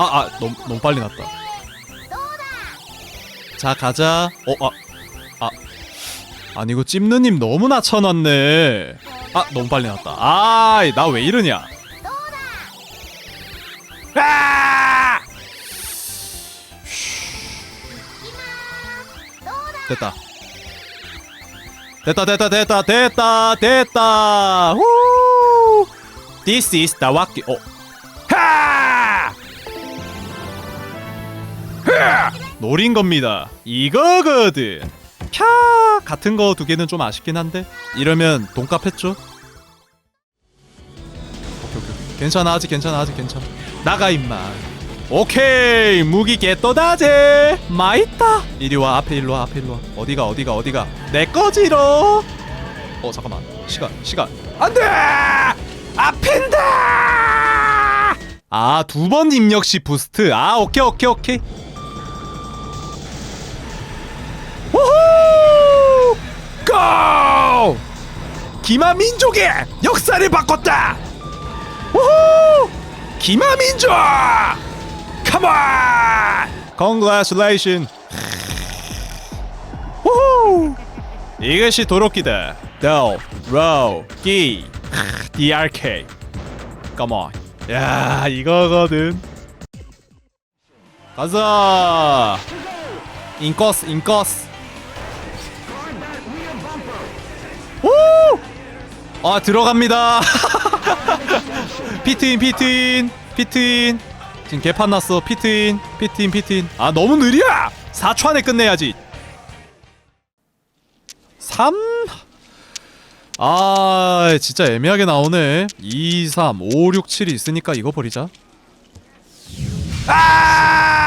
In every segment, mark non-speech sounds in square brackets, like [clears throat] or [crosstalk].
아, 아, 너무, 너무 빨리 났다. 자, 가자. 어, 아, 아. 아니, 이거 찝느님 너무 낮춰놨네. 아, 너무 빨리 났다. 아, 나 왜 이러냐. 아! 됐다. 됐다, 됐다, 됐다, 됐다, 됐다. 후! This is the wacky. 어. 노린 겁니다. 이거거든. 캬 같은 거 두 개는 좀 아쉽긴 한데. 이러면 돈값 했죠? 오케이 오케이. 괜찮아 아직 괜찮아 아직 괜찮아. 나가 임마. 오케이 무기 개또다제. 마있다 이리 와 앞에 일로 와 앞에 일로 와. 어디가 어디가 어디가? 내 거지로. 어 잠깐만. 시간 시간. 안돼! 아픈다! 아 두 번 입력 시 부스트. 아 오케이 오케이 오케이 우후 고! 기마 민족의 역사를 바꿨다. 우후! 기마 민족! 컴온 Congratulation [sighs] 우후! 이것이 도로기다. 도, 로, 기 DRK Come on. 야 이거거든. 가자. 인코스 인코스 아 들어갑니다. [laughs] 피트인 피트인 피트인. 지금 개판 났어. 피트인 피트인 피트인. 아 너무 느려! 4초 안에 끝내야지. 3? 아 진짜 애매하게 나오네. 2, 3, 5, 6, 7이 있으니까 이거 버리자. 아!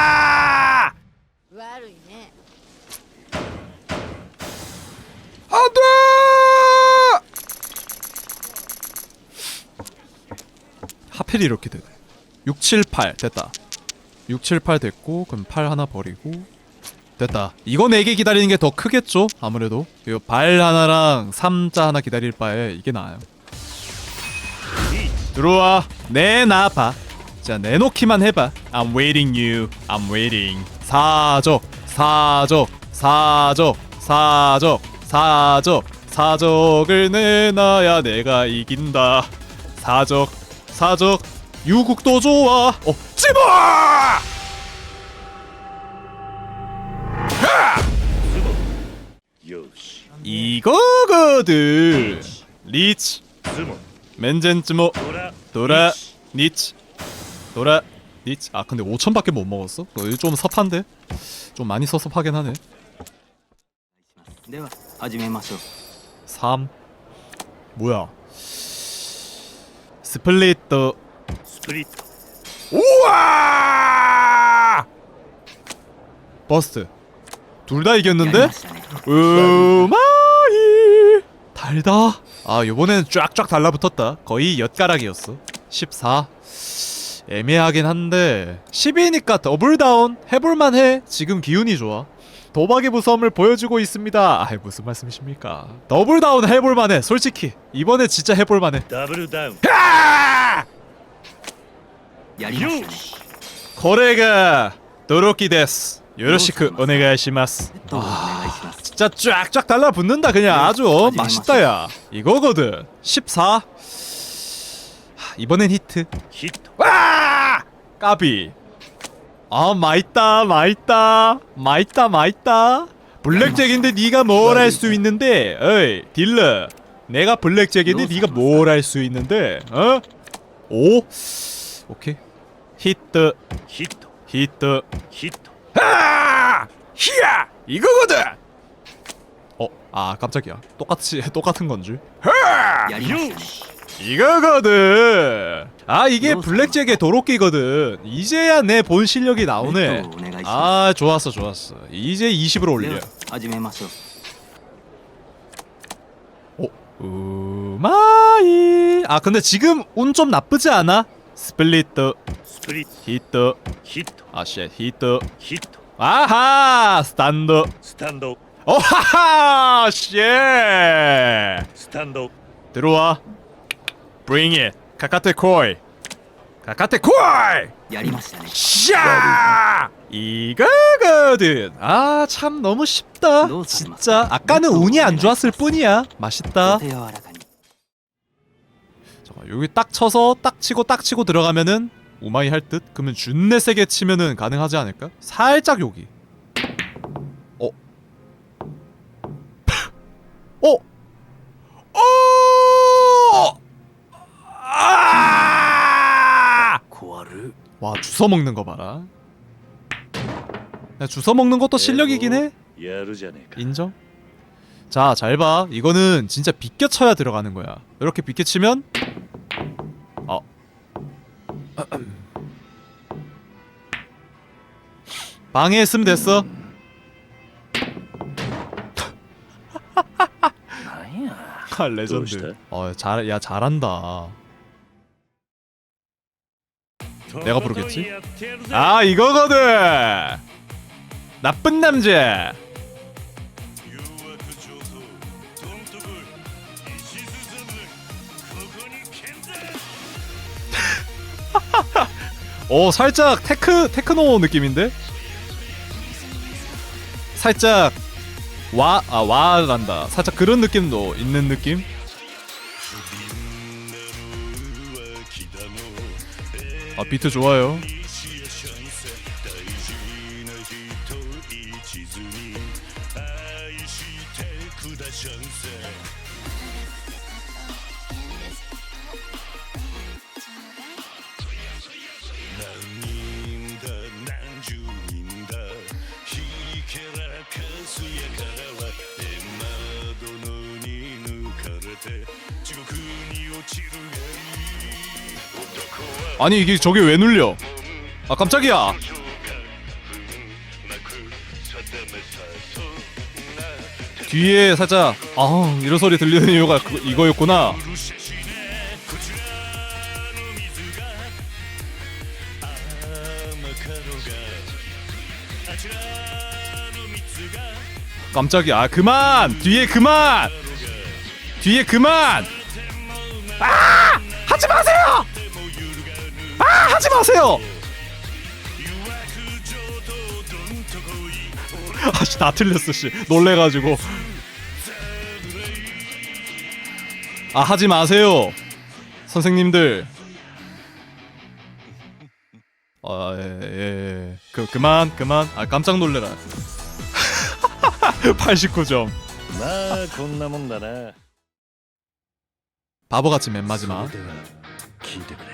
하필 이렇게 되네. 6, 7, 8 됐다. 6, 7, 8 됐고 그럼 8 하나 버리고 됐다. 이거 4개 기다리는 게 더 크겠죠? 아무래도 이거 발 하나랑 3자 하나 기다릴 바에 이게 나아요. 들어와 내놔봐. 자 내놓기만 해봐. I'm waiting you. I'm waiting. 사적 사적 사적 사적 사적 사적을 내놔야 내가 이긴다. 사적 사적 유국도 좋아. 어 집어! 이거거든 리치. 맨젠츠모 도라 니치. 도라 니치. 아 근데 5천밖에 못 먹었어? 좀 섭한데? 좀 많이 섭섭하긴 하네. 3 뭐야? 스플릿도. 스플릿. 우와! 버스트 둘 다 이겼는데? 음아이! 달다. 아 요번엔 쫙쫙 달라붙었다. 거의 엿가락이었어. 14 애매하긴 한데 10이니까 더블 다운? 해볼만 해. 지금 기운이 좋아. 도박의 무서움을 보여주고 있습니다. 아 무슨 말씀이십니까? 더블 다운 해볼 만해. 솔직히 이번에 진짜 해볼 만해. 더블 다운. 아! 거래가 도로키 데스. 요로시크 오네가이시마스. 아, 진짜 쫙쫙 달라붙는다 그냥 아주 맛있다야. 이거거든. 14. 이번엔 히트. 히트. 와! 까비. 아 맛있다 맛있다 맛있다 맛있다 블랙잭인데 네가 뭘 할 수 있는데 어이 딜러 내가 블랙잭인데 네가 뭘 할 수 있는데 어? 오 오케이 히트 ヒット 히트 ヒット 아! 히야! 이거거든! 어, 아 깜짝이야. 똑같이 [laughs] 똑같은 건 줄. やりましたね 이거거든. 아 이게 블랙잭의 도로끼거든. 이제야 내 본 실력이 나오네. 아 좋았어 좋았어. 이제 20으로 올려. 오 우마이. 아 근데 지금 운 좀 나쁘지 않아? 스플릿도 히트 아쉣 히트 아하 스탠드 오하하 쉣 스탠드 들어와 Bring it 카카테 코이 가카테 콜! やりましたね 샤! 이거거든. 아, 참 너무 쉽다. 진짜 아까는 운이 안 좋았을 뿐이야. 맛있다. と柔らかに 잠깐 여기 딱 쳐서 딱 치고 딱 치고 들어가면은 오마이 할 듯? 그러면 준내 세게 치면은 가능하지 않을까? 살짝 여기. 어. [laughs] 어. 어. 아! 고아를 와 주워 먹는 거 봐라. 야, 주워 먹는 것도 실력이긴 해. 야르자네가 인정. 자, 잘 봐. 이거는 진짜 비껴쳐야 들어가는 거야. 이렇게 비껴치면 어. [clears throat] 방해했으면 됐어. [laughs] 아, 레전드. 어, 잘, 야 잘한다. 내가 부르겠지? 아 이거거든! 나쁜 남자! [laughs] 어 살짝 테크 테크노 느낌인데 살짝 와아 와란다 살짝 그런 느낌도 있는 느낌 아, 비트 좋아요. 아니 이게 저게 왜 눌려? 아 깜짝이야. 뒤에 살짝 아 이런 소리 들리는 이유가 그, 이거였구나. 깜짝이야. 아, 그만! 뒤에 그만! 뒤에 그만! 아! 하지 마세요. 誘惑上等どんとこい [laughs] 아씨 다 틀렸어 씨 놀래가지고 아 하지 마세요 선생님들 아예예 그 그만 그만 아 깜짝 놀래라 [laughs] 89점 まあこんなもんだな 바보같이 맨 마지막 それでは聞いてくれ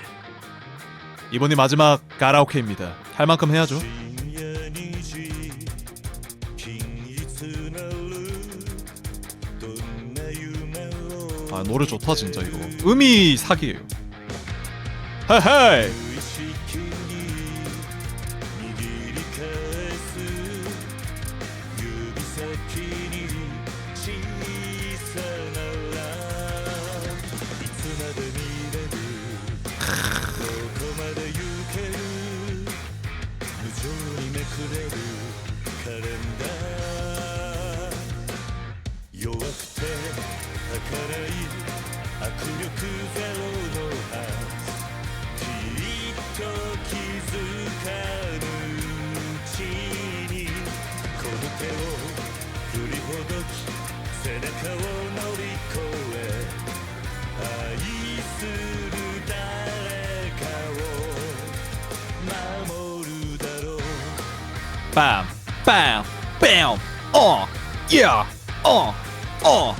이번이 마지막 가라오케입니다. 할 만큼 해야죠. 아 노래 좋다 진짜 이거. 음이 사기예요. 헤헤. かい握力ゼロのはずきっと気づかぬうちにこの手を振りほどき背中を乗り越え愛する誰かを守るだろうバンバンバンオン Yeah! オンオン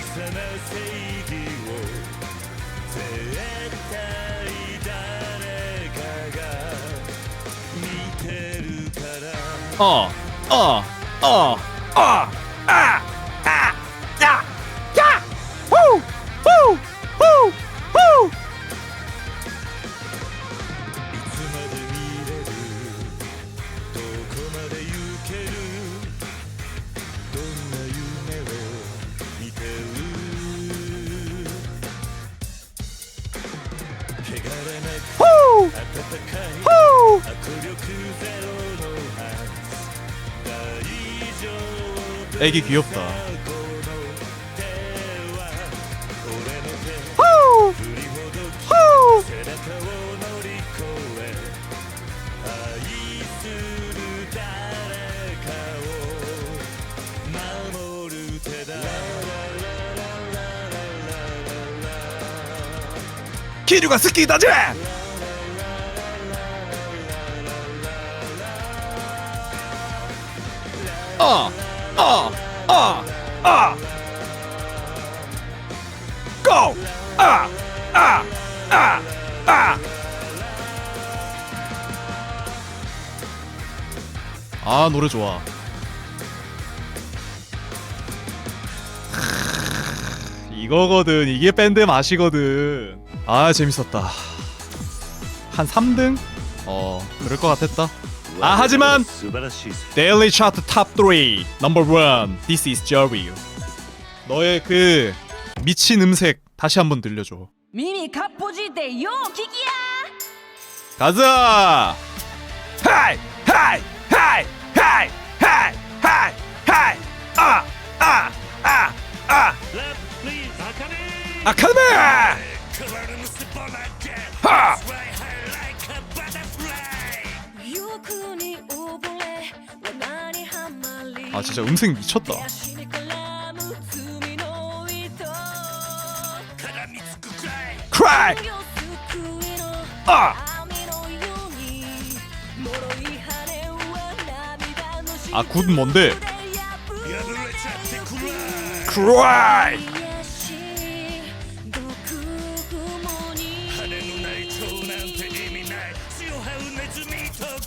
そ正義を絶対誰かが見てるからああああああ。 애기 귀엽다. 기류가 스키다지! 어! 아! 아! 아! 고! 아! 아! 아! 아! 아, 노래 좋아. 이거거든. 이게 밴드 맛이거든. 아, 재밌었다. 한 3등? 어, 그럴 것 같았다. 아 하지만 데일리 차트 탑3 넘버 1 This is Jerry. 너의 그 미친 음색 다시 한번 들려줘. 미미 갑부지대요 기기야! 가자! 하이 하이 하이 하이 하이 하이 하이 아아아아. 아카네 아카네 진짜 음색 미쳤다. 크라이! 아! 아, 굿 뭔데? 크라이!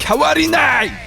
카와리나이!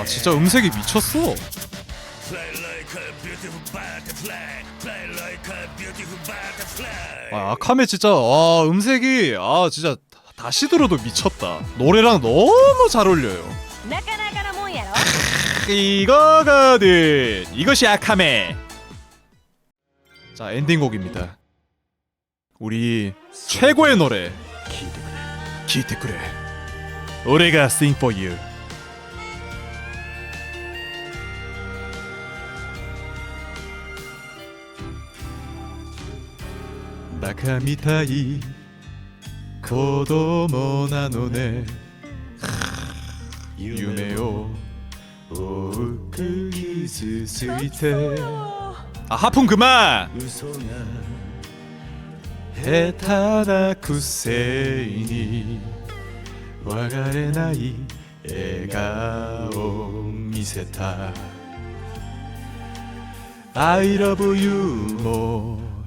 와 진짜 음색이 미쳤어. 아 아카메 진짜 아 음색이 아 진짜 다시 들어도 미쳤다. 노래랑 너무 잘 어울려요. [laughs] 이거거든 이것이 아카메. 자 엔딩곡입니다. 우리 최고의 노래. 기대그래 기대그래. 우리가 Sing For You. バカみたい。子供なのね。夢を追う。傷ついてあハプン그만嘘が下手なくせに。別れない笑顔を見せた。I love you も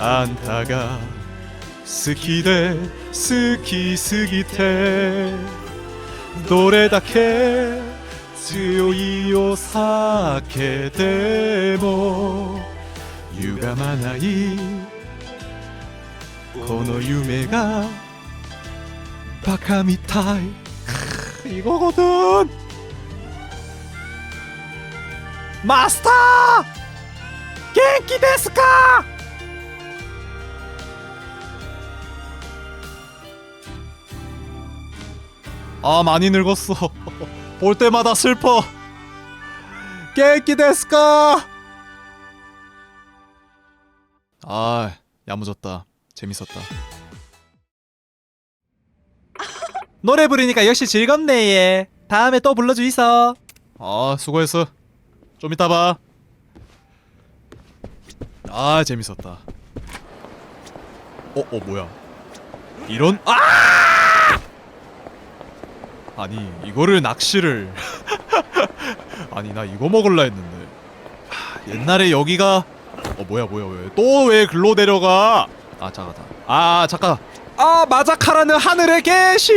あんたが好きで好きすぎてどれだけ強いおけでも歪まないこの夢がバカみたい。囲碁ごン。マスター！元気ですか？ 아 많이 늙었어. [laughs] 볼 때마다 슬퍼. 깨끼 데스까? 아 야무졌다. 재밌었다. [laughs] 노래 부르니까 역시 즐겁네 얘 다음에 또 불러주이소. 아 수고했어. 좀 이따 봐아 재밌었다. 어, 어 뭐야. 이런 아 아니 이거를 낚시를. [laughs] 아니 나 이거 먹을라 했는데. 하, 옛날에 여기가 어 뭐야 뭐야 왜 또 왜 글로 내려가? 아 잠깐 아 잠깐. 아 마자카라는 하늘에 계시